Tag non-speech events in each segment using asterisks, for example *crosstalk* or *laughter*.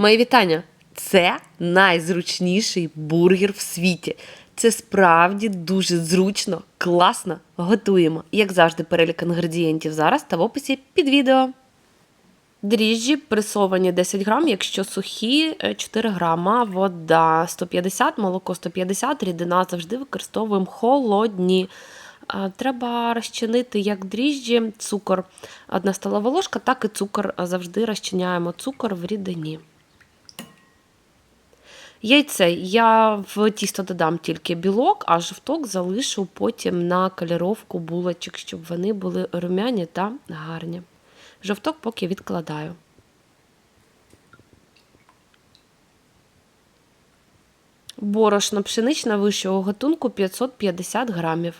Мої вітання! Це найзручніший бургер в світі. Це справді дуже зручно, класно. Готуємо. Як завжди, перелік інгредієнтів зараз та в описі під відео. Дріжджі пресовані 10 грам, якщо сухі е, 4 грама, вода 150, молоко 150, рідина завжди використовуємо холодні. Треба розчинити як дріжджі, цукор 1 столова ложка, так і цукор завжди розчиняємо цукор в рідині. Яйце я в тісто додам тільки білок, а жовток залишу потім на кольоровку булочок, щоб вони були румяні та гарні. Жовток поки відкладаю. Борошно пшеничне вищого гатунку 550 грамів.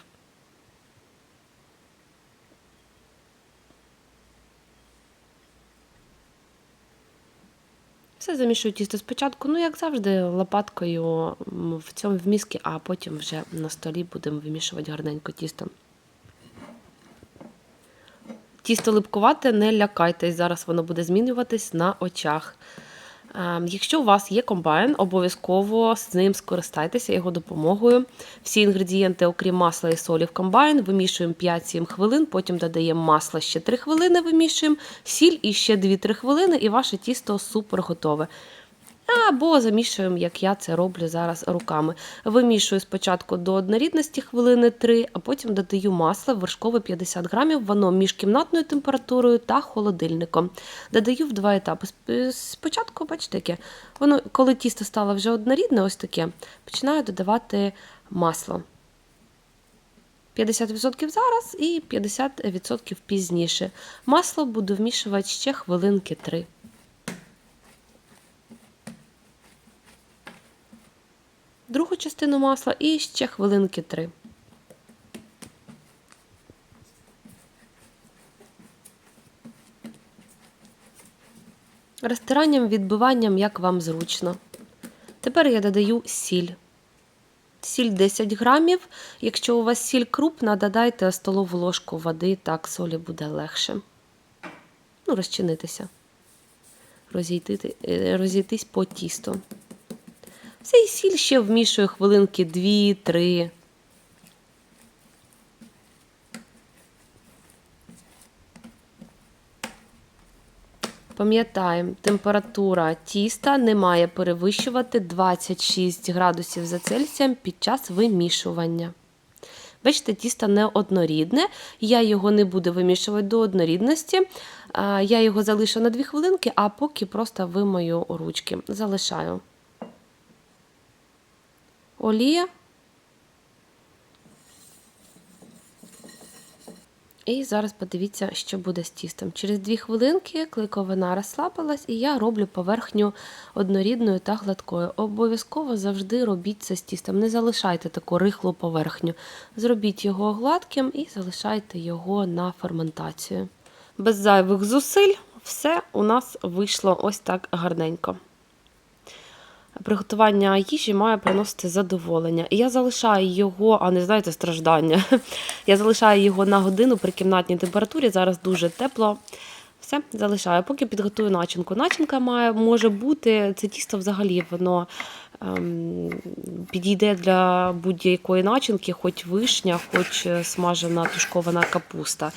Все замішую тісто спочатку, ну, як завжди, лопаткою в цьому в міскі, а потім вже на столі будемо вимішувати гарненько тісто. Тісто липкувате, не лякайтесь, зараз воно буде змінюватись на очах. Ем, Якщо у вас є комбайн, обов'язково з ним скористайтеся його допомогою. Всі інгредієнти, окрім масла і солі в комбайн, вимішуємо 5-7 хвилин, потім додаємо масло ще 3 хвилини, вимішуємо, сіль і ще 2-3 хвилини, і ваше тісто супер готове. Або замішуємо, як я це роблю зараз руками. Вимішую спочатку до однорідності хвилини 3, а потім додаю масло вершкове 50 грамів, воно між кімнатною температурою та холодильником. Додаю в два етапи. Спочатку, бачите, яке, воно, коли тісто стало вже однорідне, ось таке, починаю додавати масло. 50% зараз і 50% пізніше. Масло буду вмішувати ще хвилинки 3. Другу частину масла і ще хвилинки 3. Розтиранням, відбиванням, як вам зручно. Тепер я додаю сіль. Сіль 10 грамів. Якщо у вас сіль крупна, додайте столову ложку води, так солі буде легше. Ну, розчинитися, розійти, е, розійтись по тісту. Цей сіль ще вмішую хвилинки 2-3. Пам'ятаємо, температура тіста не має перевищувати 26 градусів за Цельсієм під час вимішування. Бачите, тісто не однорідне, я його не буду вимішувати до однорідності. Я його залишу на 2 хвилинки, а поки просто вимою ручки. Залишаю олія. І зараз подивіться, що буде з тістом. Через 2 хвилинки клейковина розслабилась, і я роблю поверхню однорідною та гладкою. Обов'язково завжди робіть це з тістом. Не залишайте таку рихлу поверхню. Зробіть його гладким і залишайте його на ферментацію. Без зайвих зусиль все у нас вийшло ось так гарненько приготування їжі має приносити задоволення. І я залишаю його, а не знаєте, страждання. *laughs* Я залишаю його на годину при кімнатній температурі. Зараз дуже тепло. Все, залишаю. Поки підготую начинку. Начинка має може бути це тісто взагалі воно підійде для будь-якої начинки, хоч вишня, хоч смажена тушкована капуста.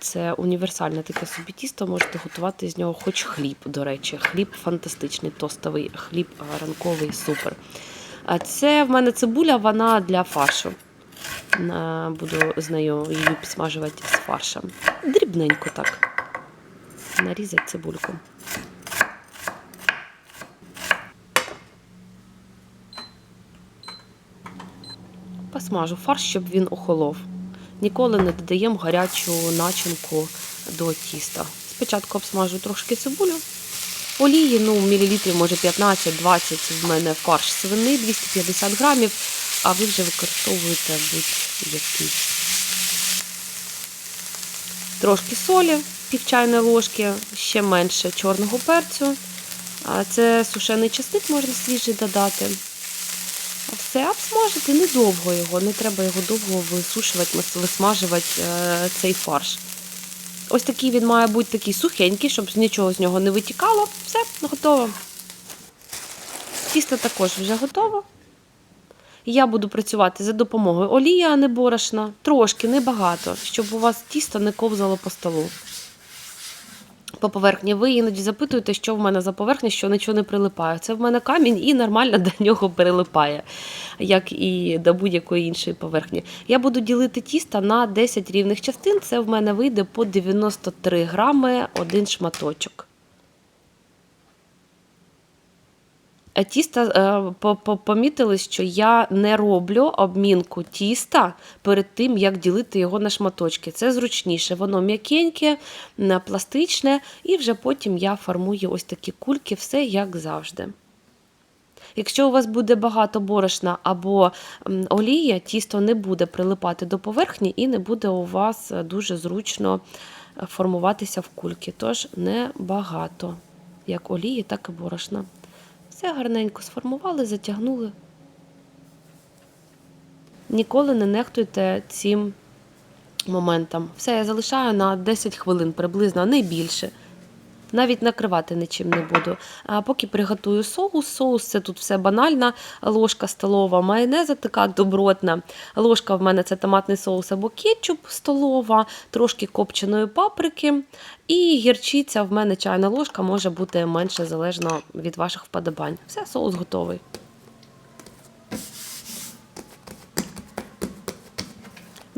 Це універсальне таке собі тісто. Можете готувати з нього хоч хліб, до речі. Хліб фантастичний, тостовий, хліб ранковий, супер. А це в мене цибуля, вона для фаршу. Е, Буду з нею її підсмажувати з фаршем. Дрібненько так нарізати цибульку. Посмажу фарш, щоб він охолов. Ніколи не додаємо гарячу начинку до тіста. Спочатку обсмажу трошки цибулю. Олії, ну, мілілітрів, може 15-20 в мене фарш свини, 250 грамів, а ви вже використовуєте будь-який. Трошки солі, пів чайної ложки, ще менше чорного перцю. Це сушений часник можна свіжий додати. Все обсмажити недовго його, не треба його довго висушувати, висмажувати е, цей фарш. Ось такий він має бути такий сухенький, щоб нічого з нього не витікало. Все, готово. Тісто також вже готово. Я буду працювати за допомогою олії, а не борошна. Трошки, небагато, щоб у вас тісто не ковзало по столу. По поверхні. Ви іноді запитуєте, що в мене за поверхня, що нічого не прилипає. Це в мене камінь і нормально *laughs* до нього прилипає, як і до будь-якої іншої поверхні. Я буду ділити тісто на 10 рівних частин. Це в мене вийде по 93 грами один шматочок. Тіста е, по- по- помітили, що я не роблю обмінку тіста перед тим, як ділити його на шматочки. Це зручніше, воно м'якеньке, пластичне, і вже потім я формую ось такі кульки, все як завжди. Якщо у вас буде багато борошна або олія, тісто не буде прилипати до поверхні і не буде у вас е, дуже зручно е, формуватися в кульки. Тож не багато, як олії, так і борошна. Все гарненько сформували, затягнули. Ніколи не нехтуйте цим моментом. Все, я залишаю на 10 хвилин приблизно, не більше. Навіть накривати нічим не буду. А поки приготую соус. Соус це тут все банальна. Ложка столова майонеза така добротна. Ложка в мене це томатний соус або кетчуп столова, трошки копченої паприки. І гірчиця в мене чайна ложка може бути менше залежно від ваших вподобань. Все, соус готовий.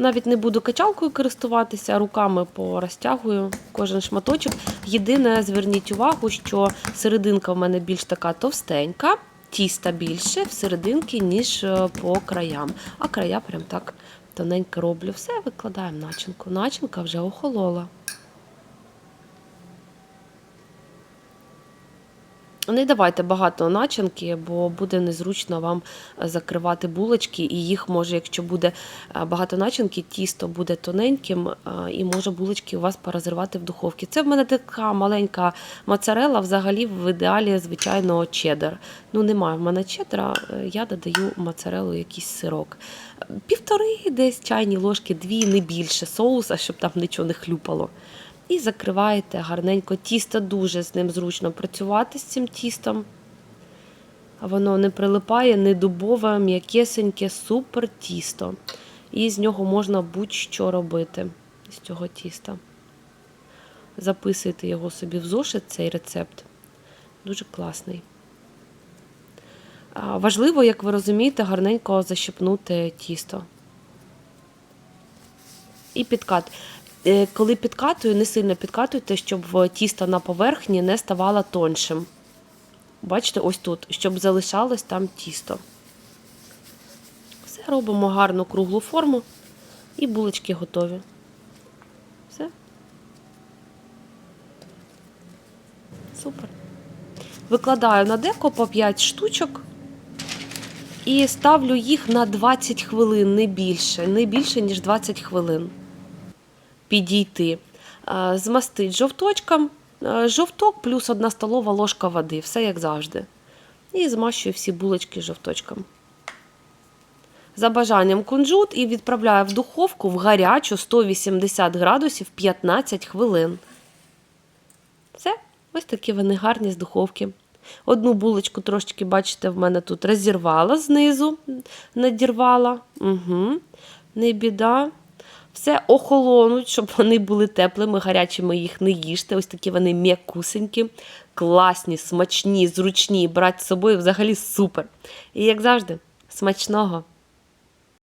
Навіть не буду качалкою користуватися, руками порозтягую кожен шматочок. Єдине, зверніть увагу, що серединка в мене більш така товстенька, тіста більше в серединки, ніж е, по краям. А края прям так тоненько роблю. Все, викладаємо начинку. Начинка вже охолола. Не давайте багато начинки, бо буде незручно вам закривати булочки, і їх може, якщо буде е, багато начинки, тісто буде тоненьким, е, і може булочки у вас порозривати в духовці. Це в мене така маленька моцарела, взагалі в ідеалі, звичайно, чеддер. Ну, немає в мене чеддера, е, я додаю моцарелу якийсь сирок. Півтори десь чайні ложки, дві, не більше соуса, щоб там нічого не хлюпало. І закриваєте гарненько. Тісто дуже з ним зручно працювати з цим тістом. Воно не прилипає, не дубове, м'якесеньке, супер тісто. І з нього можна будь-що робити з цього тіста. Записуйте його собі в зошит, цей рецепт. Дуже класний. Важливо, як ви розумієте, гарненько защипнути тісто. І підкат. Е, Коли підкатую, не сильно підкатуйте, щоб тісто на поверхні не ставало тоншим. Бачите, ось тут, щоб залишалось там тісто. Все робимо гарну круглу форму і булочки готові. Все. Супер. Викладаю на деко по 5 штучок і ставлю їх на 20 хвилин, не більше, не більше, ніж 20 хвилин підійти. Е, Змастить жовточком, е, жовток плюс одна столова ложка води, все як завжди. І змащую всі булочки жовточком. За бажанням кунжут і відправляю в духовку в гарячу 180 градусів 15 хвилин. Все, ось такі вони гарні з духовки. Одну булочку трошечки, бачите, в мене тут розірвала знизу, надірвала. Угу. Не біда. Все охолонуть, щоб вони були теплими, гарячими їх не їжте. Ось такі вони м'якусенькі, класні, смачні, зручні. Брати з собою взагалі супер. І як завжди, смачного!